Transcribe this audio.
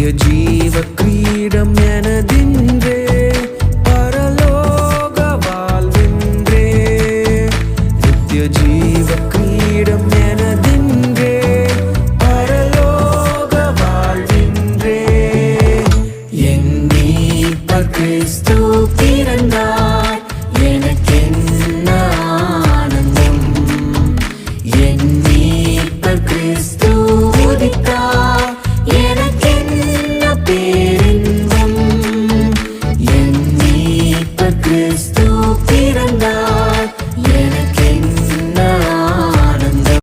நித்திய ஜீவ கிரீடம் எனதின்றே பரலோக வாழ்வின்றே. நித்திய ஜீவ கிரீடம் எனதின்றே பரலோக வாழ்வின்றே. என் மீட்ப கிறிஸ்து பிறந்தார் ஆனந்தம்? என் கிறிஸ்து உதித்தார்.